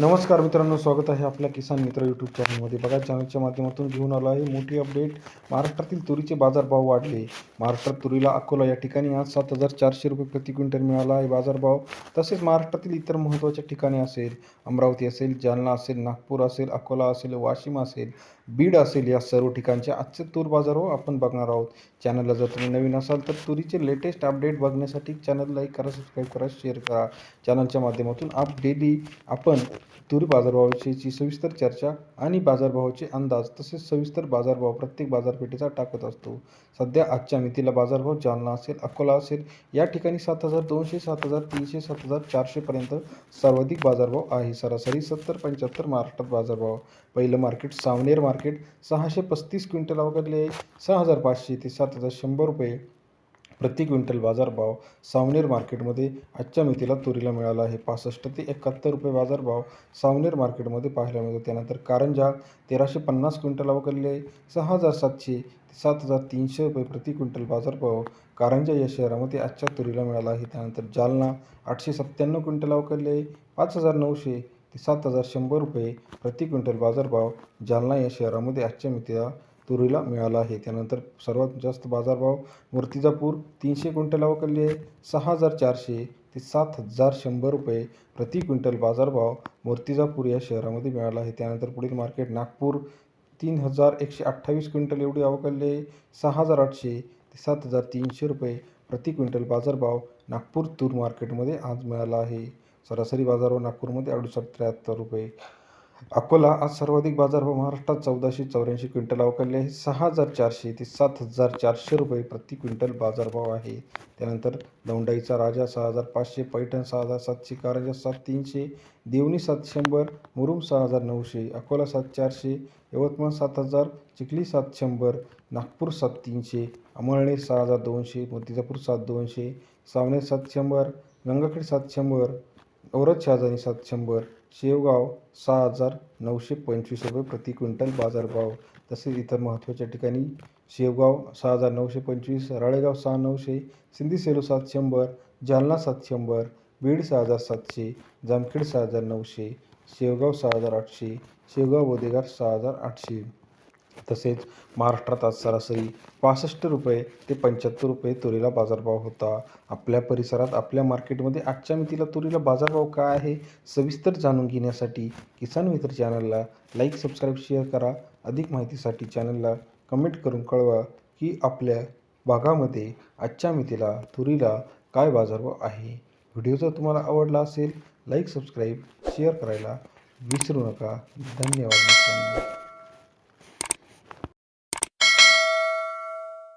नमस्कार मित्रांनो स्वागत आहे आपल्या किसान मित्र यूट्यूब चॅनलमध्ये बघा चॅनलच्या माध्यमातून घेऊन आलो आहे मोठी अपडेट महाराष्ट्रातील तुरीचे बाजारभाव वाढले. महाराष्ट्रात तुरीला अकोला या ठिकाणी आज सात हजार चारशे रुपये प्रति क्विंटल मिळाला आहे बाजारभाव. तसेच महाराष्ट्रातील इतर महत्त्वाच्या ठिकाणी असेल अमरावती असेल जालना असेल नागपूर असेल अकोला असेल वाशिम असेल बीड असेल या सर्व ठिकाणचे आजचे तूर बाजारभाव हो आपण बघणार आहोत. चॅनलला जर तुम्ही नवीन असाल तर तुरीचे लेटेस्ट अपडेट बघण्यासाठी चॅनल लाईक करा सबस्क्राईब करा शेअर करा. चॅनलच्या माध्यमातून आप डेली आपण तूर बाजारभावाविषयीची सविस्तर चर्चा आणि बाजारभावाचे अंदाज तसेच सविस्तर बाजारभाव प्रत्येक बाजारपेठेचा टाकत असतो. सध्या आजच्या मितीला बाजारभाव जालना असेल अकोला असेल या ठिकाणी सात हजार दोनशे सात हजार तीनशे सात हजार चारशेपर्यंत सर्वाधिक बाजारभाव आहे. सरासरी सत्तर पंच्याहत्तर महाराष्ट्रात बाजारभाव. पहिलं मार्केट सावनेर मार्केट सहाशे पस्तीस क्विंटल अवघडले आहे. सहा हजार पाचशे ते सात हजार शंभर रुपये प्रति क्विंटल बाजारभाव सावनेर मार्केटमध्ये आजच्या मितीला तुरीला मिळाला आहे. पासष्ट ते एकाहत्तर रुपये बाजारभाव सावनेर मार्केटमध्ये पाहायला मिळतो. त्यानंतर कारंजा तेराशे पन्नास क्विंटल अवघडले आहे. सहा हजार सातशे ते सात हजार तीनशे रुपये प्रति क्विंटल बाजारभाव कारंजा या शहरामध्ये आजच्या तुरीला मिळाला आहे. त्यानंतर जालना आठशे सत्त्याण्णव क्विंटल अवघडले आहे. पाच हजार नऊशे ते सात हजार शंभर रुपये प्रति क्विंटल बाजारभाव जालना या शहरामध्ये आजच्या मितीला तुरीला मिळाला आहे. त्यानंतर सर्वात जास्त बाजारभाव मूर्तिजापूर तीनशे क्विंटल अवकली आहे. सहा हजार चारशे ते सात हजार शंभर रुपये प्रति क्विंटल बाजारभाव मूर्तिजापूर या शहरामध्ये मिळाला आहे. त्यानंतर पुढील मार्केट नागपूर तीन हजार एकशे अठ्ठावीस क्विंटल एवढी अवकलली आहे. सहा हजार आठशे ते सात हजार तीनशे रुपये प्रति क्विंटल बाजारभाव नागपूर तूर मार्केटमध्ये आज मिळाला आहे. सरासरी बाजारभाव नागपूरमध्ये अडुसष्ट त्र्याहत्तर रुपये अकोला आज सर्वाधिक बाजारभाव महाराष्ट्रात चौदाशे चौऱ्याऐंशी क्विंटल अवकाळले आहे. सहा हजार चारशे ते सात हजार चारशे रुपये प्रति क्विंटल बाजारभाव आहे. त्यानंतर दौंडाईचा राजा सहा हजार पाचशे पैठण सहा हजार सातशे कारंजा सात तीनशे देवणी सात शंभर मुरुम सहा हजार नऊशे अकोला सात चारशे यवतमाळ सात हजार चिखली सात शंभर नागपूर सात तीनशे अमळनेर सहा हजार दोनशे मूर्तिजापूर सात दोनशे सावनेर सात शंभर गंगाखेड सात शंभर औरत शहाजानी सात शंभर शेवगाव सहा हजार नऊशे पंचवीस रुपये प्रति क्विंटल बाजारभाव. तसेच इतर महत्त्वाच्या ठिकाणी शेवगाव सहा हजार नऊशे पंचवीस राळेगाव सहा नऊशे सिंधी सेलो सात शंभर जालना सात शंभर बीड सहा हजार सातशे जामखेड सहा हजार नऊशे शेवगाव सहा हजार आठशे शेवगाव बोदेगार सहा हजार आठशे. तसेच महाराष्ट्रात आज सरासरी पासष्ट रुपये ते पंच्याहत्तर रुपये तुरीला बाजारभाव होता. आपल्या परिसरात आपल्या मार्केटमध्ये आजच्या मितीला तुरीला बाजारभाव काय आहे सविस्तर जाणून घेण्यासाठी किसान मित्र चॅनलला लाईक सबस्क्राईब शेअर करा. अधिक माहितीसाठी चॅनलला कमेंट करून कळवा की आपल्या भागामध्ये आजच्या मितीला तुरीला काय बाजारभाव आहे. व्हिडिओ जर तुम्हाला आवडला असेल लाईक सबस्क्राईब शेअर करायला विसरू नका. धन्यवाद